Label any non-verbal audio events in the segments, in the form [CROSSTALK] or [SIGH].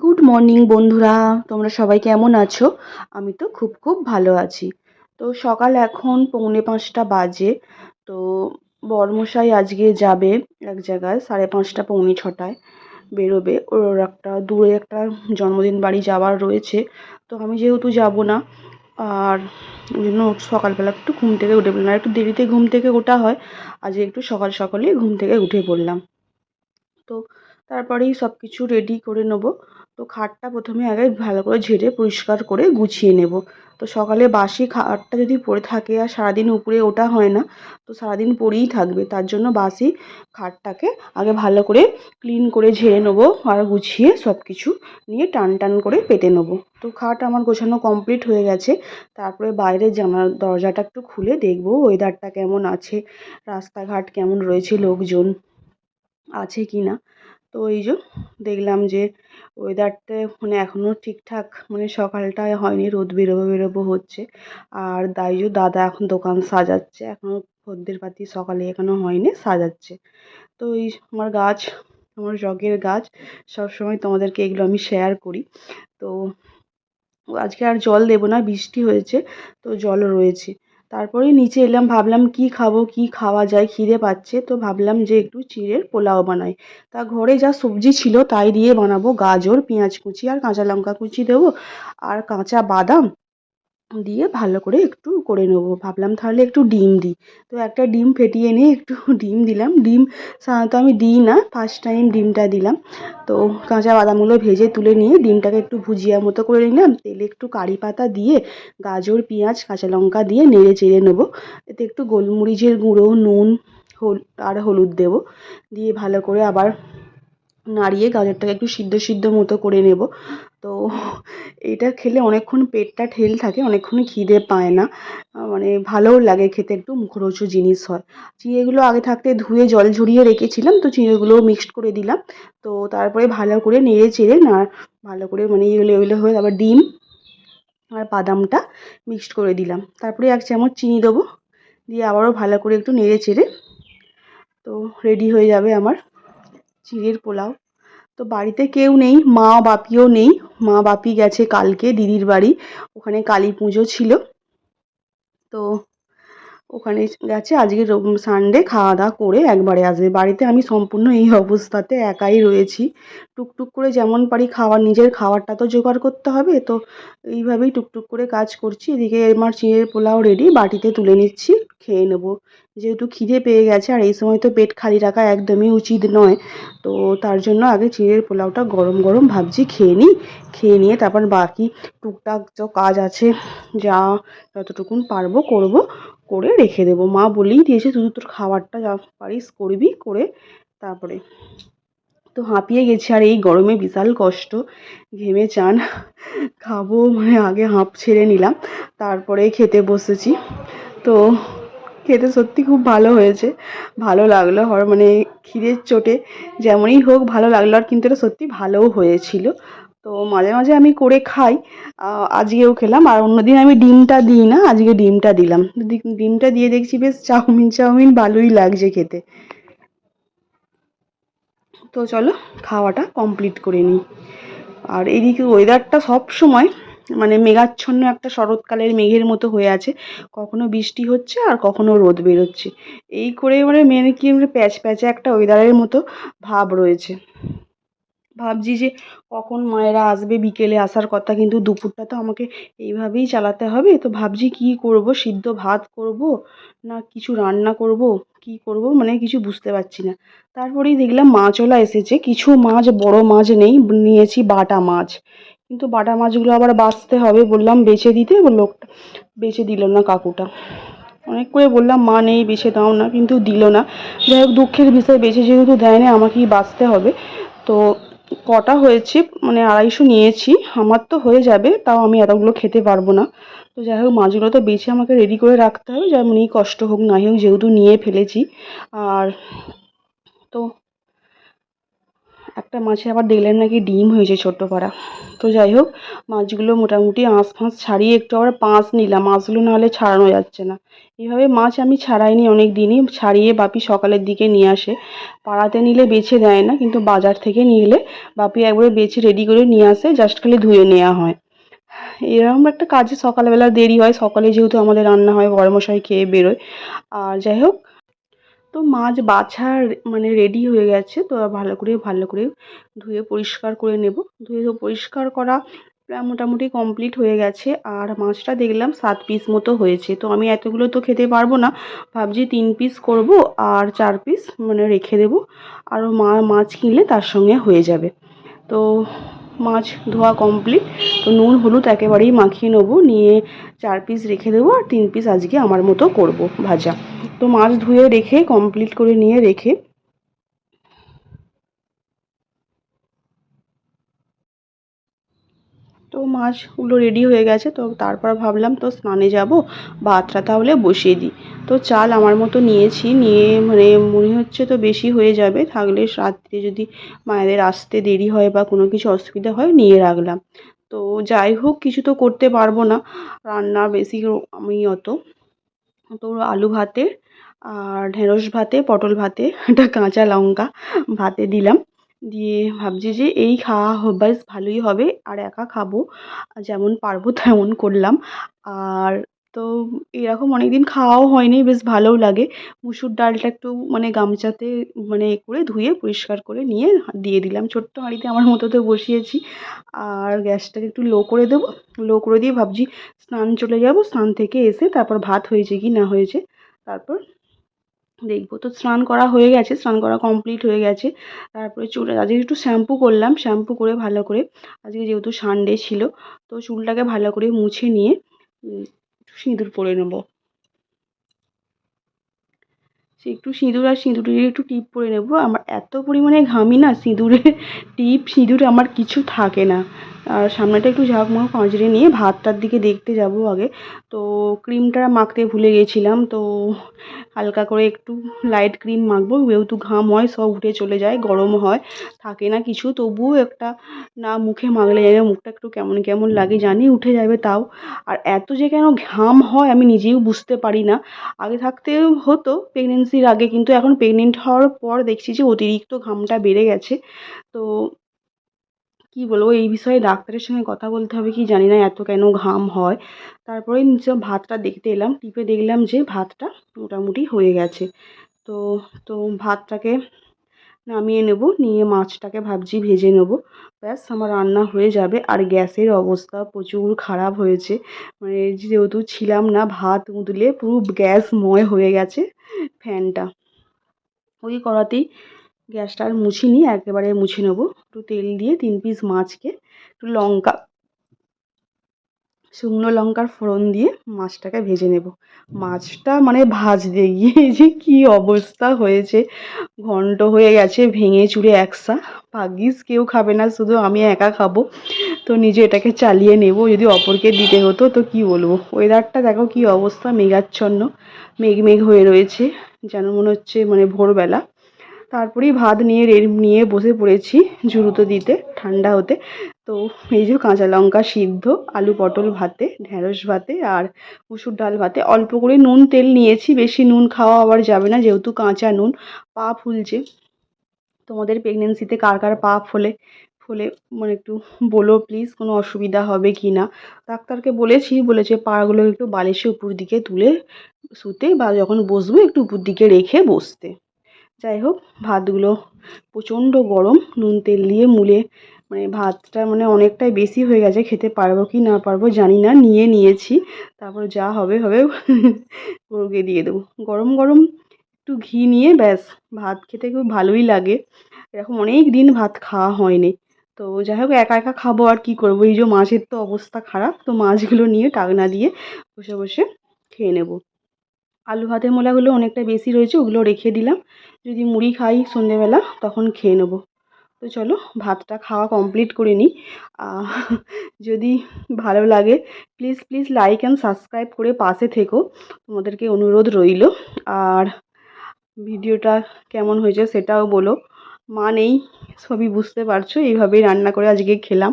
Good morning বন্ধুরা। তোমরা সবাই কেমন আছো? আমি তো খুব খুব ভালো আছি। তো সকাল এখন পৌনে পাঁচটা বাজে। তো বরমশাই আজকে যাবে এক জায়গায়, সাড়ে পাঁচটা, পৌনে ছটায় বেরোবে। ওর একটা দূরে একটা জন্মদিন বাড়ি যাওয়ার রয়েছে। তো আমি যেহেতু যাব না, আর ওই জন্য সকালবেলা একটু ঘুম থেকে উঠে পড়লাম। একটু দেরিতে ঘুম থেকে ওঠা হয়, আজকে একটু সকাল সকালেই ঘুম থেকে উঠে পড়লাম। তো তারপরেই সব কিছু রেডি করে নেব। তো খাটটা প্রথমে আগে ভালো করে ঝেড়ে পরিষ্কার করে গুছিয়ে নেব। তো সকালে বাসি খাটটা যদি পড়ে থাকে আর সারাদিন উপরে ওটা হয় না, তো সারাদিন পড়েই থাকবে। তার জন্য বাসি খাটটাকে আগে ভালো করে ক্লিন করে ঝেড়ে নেব আর গুছিয়ে সব কিছু নিয়ে টান টান করে পেতে নেব। তো খাট আমার গোছানো কমপ্লিট হয়ে গেছে। তারপরে বাইরের জানার দরজাটা একটু খুলে দেখব ওয়েদারটা কেমন আছে, রাস্তাঘাট কেমন রয়েছে, লোকজন আছে কি না তো এই যে দেখলাম যে ওয়েদারটা মানে এখনও ঠিকঠাক মানে সকালটায় হয়নি, রোদ বেরোবো বেরোবো হচ্ছে। আর তাই দাদা এখন দোকান সাজাচ্ছে এখনও খদ্দের পাতি সকালে এখনও হয়নি, সাজাচ্ছে। তো এই আমার গাছ, আমার জগের গাছ, সবসময় তোমাদেরকে এগুলো আমি শেয়ার করি। তো আজকে আর জল দেবো না, বৃষ্টি হয়েছে, তো জলও রয়েছে। তারপরেই নিচে এলাম, ভাবলাম কি খাব, কি খাওয়া যায়, খিদে পাচ্ছে, তো ভাবলাম যে একটু চিড়ের পোলাও বানাই। তা ঘরে যা সবজি ছিল তাই দিয়ে বানাবো গাজর, পেঁয়াজ কুচি আর কাঁচা লঙ্কা কুচি দেবো, আর কাঁচা বাদাম দিয়ে ভালো করে একটু করে নেব। ভাবলাম তাহলে একটু ডিম দিই। তো একটা ডিম ফেটিয়ে নিয়ে একটু [LAUGHS] ডিম দিলাম। ডিম সাধারণত আমি দিই না ফার্স্ট টাইম ডিমটা দিলাম। তো কাঁচা বাদামগুলো ভেজে তুলে নিয়ে ডিমটাকে একটু ভুজিয়া মতো করে নিলাম। তেলে একটু কারি পাতা দিয়ে, গাজর, পেঁয়াজ, কাঁচা লঙ্কা দিয়ে নেড়ে চেড়ে নেব। এতে একটু গোলমরিচের গুঁড়ো, নুন, হল, আর হলুদ দেবো। দিয়ে ভালো করে আবার নাড়িয়ে গাজরটাকে একটু সিদ্ধ সিদ্ধ মতো করে নেব। তো এটা খেলে অনেকক্ষণ পেটটা ঠেল থাকে, অনেকক্ষণই খিদে পায় না। মানে ভালোও লাগে খেতে, একটু মুখরোচক জিনিস হয়। চিঁড়েগুলো আগে থাকতে ধুয়ে জল ঝরিয়ে রেখেছিলাম, তো চিঁড়েগুলোও মিক্সড করে দিলাম। তো তারপরে ভালো করে নেড়ে চেড়ে না, ভালো করে মানে এগুলো এগুলো হয়ে আবার ডিম আর বাদামটা মিক্সড করে দিলাম। তারপরে এক চামচ চিনি দেবো, দিয়ে আবারও ভালো করে একটু নেড়ে চেড়ে, তো রেডি হয়ে যাবে আমার চিঁড়ের পোলাও। তো বাড়িতে কেউ নেই, মা বাপিও নেই মা বাপি গেছে কালকে দিদির বাড়ি। ওখানে কালী পুজো ছিল। তো ওখানে গেছে, আজকে সানডে খাওয়া দাওয়া করে একবারে আসবে। বাড়িতে আমি সম্পূর্ণ এই অবস্থাতে একাই রয়েছি। টুকটুক করে যেমন পারি খাবার নিজের খাবারটা তো জোগাড় করতে হবে। তো এইভাবেই টুকটুক করে কাজ করছি। এদিকে আমার চিঁড়ের পোলাও রেডি বাটিতে তুলে নিচ্ছি। খেয়ে নেব। যেহেতু খিদে পেয়ে গেছে, আর এই সময় তো পেট খালি রাখা একদমই উচিত নয়, তো তার জন্য আগে চিঁড়ের পোলাওটা গরম গরম ভাবছি খেয়ে নিই, খেয়ে নিয়ে তারপর বাকি টুকটাক যা কাজ আছে, যা যতটুকুন পারব করব, করে রেখে দেবো। মা বলেই দিয়েছে শুধু তোর খাবারটা যা পারিস করবি, করে তারপরে। তো হাঁপিয়ে গেছি, আর এই গরমে বিশাল কষ্ট, ঘেমে চান, খাব মানে আগে হাঁপ ছেড়ে নিলাম, তারপরে খেতে বসেছি। তো খেতে সত্যি খুব ভালো হয়েছে। ভালো লাগল হর মানে ক্ষীরের চোটে যেমনই হোক ভালো লাগল আর কিন্তু এটা সত্যি ভালোও হয়েছিল। তো মাঝে মাঝে আমি করে খাই আজকেও খেলাম আর অন্যদিন আমি ডিমটা দিই না, আজকে ডিমটা দিলাম। ডিমটা দিয়ে দেখছি বেশ চাউমিন চাউমিন ভালোই লাগছে খেতে। তো চলো খাওয়াটা কমপ্লিট করে নিই। আর এদিকে ওয়েদারটা সব সময় মানে মেঘাচ্ছন্ন একটা শরৎকালের মেঘের মতো হয়ে আছে। কখনো বৃষ্টি হচ্ছে আর কখনো রোদ বেরোচ্ছে। এই করে মানে মেনে কি প্যাচ প্যাচে একটা ওয়েদারের মতো ভাব রয়েছে। ভাবছি যে কখন মায়েরা আসবে বিকেলে আসার কথা, কিন্তু দুপুরটা তো আমাকে এইভাবেই চালাতে হবে। তো ভাবছি কী করব, সিদ্ধ ভাত করব না কিছু রান্না করব, কী করব মানে কিছু বুঝতে পারছি না। তারপরেই দেখলাম মাছওয়ালা এসেছে। কিছু মাছ, বড় মাছ নেই, নিয়েছি বাটা মাছ। কিন্তু বাটা মাছগুলো আবার বাঁচতে হবে বললাম বেছে দিতে লোকটা বেছে দিল না কাকুটা। অনেক করে বললাম, মা নেই, বেছে দাও না। কিন্তু দিল না। যাই হোক, দুঃখের বিষয়, বেছে যেহেতু দেয় না আমাকেই বাঁচতে হবে। তো কটা হয়েছে মানে আড়াইশো নিয়েছি, আমার তো হয়ে যাবে, তাও আমি এতগুলো খেতে পারব না। তো যাই হোক, মাছগুলো তো বেছে আমাকে রেডি করে রাখতে হবে যেমনই কষ্ট হোক নাই হোক, যেহেতু নিয়ে ফেলেছি। আর তো একটা মাছে আবার দেখলেন নাকি ডিম হয়েছে ছোট্ট পাড়া। তো যাই হোক, মাছগুলো মোটামুটি আঁশ ফাঁস ছাড়িয়ে একটু আবার পাঁচ নিলাম। মাছগুলো নাহলে ছাড়ানো যাচ্ছে না। এইভাবে মাছ আমি ছাড়াইনি অনেক দিনই ছাড়িয়ে বাপি সকালের দিকে নিয়ে আসে। পাড়াতে নিলে বেছে দেয় না, কিন্তু বাজার থেকে নিলে বাপি একবারে বেছে রেডি করে নিয়ে আসে জাস্ট খালি ধুয়ে নেওয়া হয়। এরকম একটা কাজে সকালবেলা দেরি হয়, সকালে যেহেতু আমাদের রান্না হয়, বড়মশাই খেয়ে বেরোয়। আর যাই হোক তো মাছ বাছার মানে রেডি হয়ে গেছে, তো ভালো করে ভালো করে ধুয়ে পরিষ্কার করে নেব। ধুয়ে পরিষ্কার করা প্রায় মোটামুটি কমপ্লিট হয়ে গেছে। আর মাছটা দেখলাম সাত পিস মতো হয়েছে। তো আমি এতগুলো তো খেতে পারব না, ভাবছি তিন পিস করব আর চার পিস মানে রেখে দেবো। আরও মা, মাছ কিনলে তার সঙ্গে হয়ে যাবে। তো মাছ ধোয়া কমপ্লিট তো নুন, হলুদ একেবারেই মাখিয়ে নেব। নিয়ে চার পিস রেখে দেবো আর তিন পিস আজকে আমার মতো করব ভাজা। তো মাছ ধুয়ে রেখে কমপ্লিট করে নিয়ে রেখে। তো মাছগুলো রেডি হয়ে গেছে, তো তারপর ভাবলাম, তো স্নানে যাব, ভাতটা তাহলে বসিয়ে দিই। তো চাল আমার মতো নিয়েছি, নিয়ে মানে মনে হচ্ছে তো বেশি হয়ে যাবে, থাকলে রাত্রে যদি মায়েদের আসতে দেরি হয় বা কোনো কিছু অসুবিধা হয়, নিয়ে রাখলাম। তো যাই হোক, কিছু তো করতে পারব না, রান্না বেশি আমি অত। তো আলু ভাতে আর ঢেঁড়স ভাতে, পটল ভাতে, একটা কাঁচা লঙ্কা ভাতে দিলাম। দিয়ে ভাবছি যে এই খাওয়া বেশ ভালোই হবে, আর একা খাব। যেমন পারব তেমন করলাম। আর তো এরকম অনেক দিন খাওয়াও হয়নি, বেশ ভালোও লাগে। মুসুর ডালটা একটু মানে গামছাতে মানে করে ধুয়ে পরিষ্কার করে নিয়ে দিয়ে দিলাম। ছোট্ট হাঁড়িতে আমার মতোতে বসিয়েছি। আর গ্যাসটাকে একটু লো করে দেবো। লো করে দিয়ে ভাবছি স্নান চলে যাব, স্নান থেকে এসে তারপর ভাত হয়েছে কি না হয়েছে, তারপর দেখব। তো স্নান করা হয়ে গেছে, স্নান করা কমপ্লিট হয়ে গেছে। তারপরে চুলে, আজকে একটু শ্যাম্পু করলাম শ্যাম্পু করে ভালো করে, আজকে যেহেতু সানডে ছিল, তো চুলটাকে ভালো করে মুছে নিয়ে একটু সিঁদুর পরে নেব। সে একটু সিঁদুর আর সিঁদুরের একটু টিপ পরে নেব। আমার এত পরিমাণে ঘামি না সিঁদুরে টিপ, সিঁদুর আমার কিছু থাকে না। আর সামনেটা একটু ঝাঁকমাক, পাঁজরে নিয়ে ভাতটার দিকে দেখতে যাব আগে। তো ক্রিমটা মাখতে ভুলে গেছিলাম, তো হালকা করে একটু লাইট ক্রিম মাখবো। যেহেতু ঘাম হয়, সব উঠে চলে যায়, গরম হয়, থাকে না কিছু। তবুও একটা না মুখে মাখলে যেন মুখটা একটু কেমন কেমন লাগে, জানি উঠে যাবে তাও। আর এত যে কেন ঘাম হয়, আমি নিজেও বুঝতে পারি না। আগে থাকতে হতো প্রেগনেন্সির আগে, কিন্তু এখন প্রেগনেন্ট হওয়ার পর দেখছি যে অতিরিক্ত ঘামটা বেড়ে গেছে। তো কী বলব? এই বিষয়ে ডাক্তারের সঙ্গে কথা বলতে হবে কি জানি না, এত কেন ঘাম হয়। তারপরে নিচে ভাতটা দেখতে এলাম, টিপে দেখলাম যে ভাতটা মোটামুটি হয়ে গেছে। তো তো ভাতটাকে নামিয়ে নেব, নিয়ে মাছটাকে ভাবছি ভেজে নেব। ব্যাস, আমার রান্না হয়ে যাবে। আর গ্যাসের অবস্থা প্রচুর খারাপ হয়েছে। মানে যেহেতু ছিলাম না, ভাত উতলে পুরো গ্যাসময় হয়ে গেছে ফ্যানটা। ওই করাতেই গ্যাসটা আর মুছিনি একেবারে মুছে নেব। একটু তেল দিয়ে তিন পিস মাছকে একটু লঙ্কা, শুকনো লঙ্কার ফোড়ন দিয়ে মাছটাকে ভেজে নেব। মাছটা মানে ভাজতে গিয়ে যে কী অবস্থা হয়েছে। ঘন্ট হয়ে গেছে, ভেঙে চুড়ে একসা। ভাগ্যিস কেউ খাবে না, শুধু আমি একা খাব। তো নিজে এটাকে চালিয়ে নেব, যদি অপরকে দিতে হতো, তো কি বলব? ওয়েদারটা দেখো কী অবস্থা, মেঘাচ্ছন্ন মেঘ মেঘ হয়ে রয়েছে। যেন মনে হচ্ছে মানে ভোরবেলা। তারপরেই ভাত নিয়ে নিয়ে বসে পড়েছি ঝুড়োতে দিতে, ঠান্ডা হতে। তো এই যে কাঁচা লঙ্কা সিদ্ধ, আলু পটল ভাতে ঢ্যাঁড়স ভাতে আর মুসুর ডাল ভাতে, অল্প করে নুন তেল নিয়েছি, বেশি নুন খাওয়া আবার যাবে না, যেহেতু কাঁচা নুন, পা ফুলছে। তোমাদের প্রেগনেন্সিতে কার কার পা ফোলে ফোলে মানে একটু বলো প্লিজ কোনো অসুবিধা হবে কি না? ডাক্তারকে বলেছি, বলেছে পাগুলো একটু বালিশে উপর দিকে তুলে শুতে বা যখন বসবে একটু উপর দিকে রেখে বসতে। যাই হোক, ভাতগুলো প্রচণ্ড গরম। নুন তেল দিয়ে মুলে মানে ভাতটা মানে অনেকটাই বেশি হয়ে গেছে, খেতে পারব কি না পারব জানি না, নিয়ে নিয়েছি। তারপর যা হবে হবে [LAUGHS] গরুকে দিয়ে দেবো। গরম গরম একটু ঘি নিয়ে ব্যাস, ভাত খেতে খুব ভালোই লাগে। এরকম অনেক দিন ভাত খাওয়া হয়নি। তো যাই হোক, একা একা খাব আর কী করব? এই যে মাছের তো অবস্থা খারাপ, তো মাছগুলো নিয়ে টাকনা দিয়ে বসে বসে খেয়ে নেব। আলু ভাতের মোলাগুলো অনেকটা বেশি রয়েছে, ওগুলো রেখে দিলাম। যদি মুড়ি খাই সন্ধেবেলা, তখন খেয়ে নেব। তো চলো, ভাতটা খাওয়া কমপ্লিট করে নিই। যদি ভালো লাগে please please like and subscribe করে পাশে থেকো। তোমাদেরকে অনুরোধ রইল। আর ভিডিওটা কেমন হয়েছে সেটাও বলো। মা নেই, সবই বুঝতে পারছ। এইভাবেই রান্না করে আজকে খেলাম।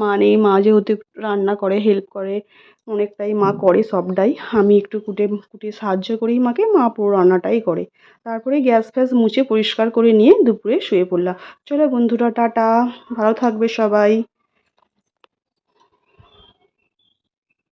মা নেই, মা যেহেতু রান্না করে হেল্প করে অনেকটাই মা করে সবটাই। আমি একটু কুটে কুটে সাহায্য করি মাকে, মা পুরো রান্নাটাই করে। তারপরে গ্যাস ফ্যাস মুছে পরিষ্কার করে নিয়ে দুপুরে শুয়ে পড়লাম। চলো বন্ধুরা, টাটা। ভালো থাকবে সবাই।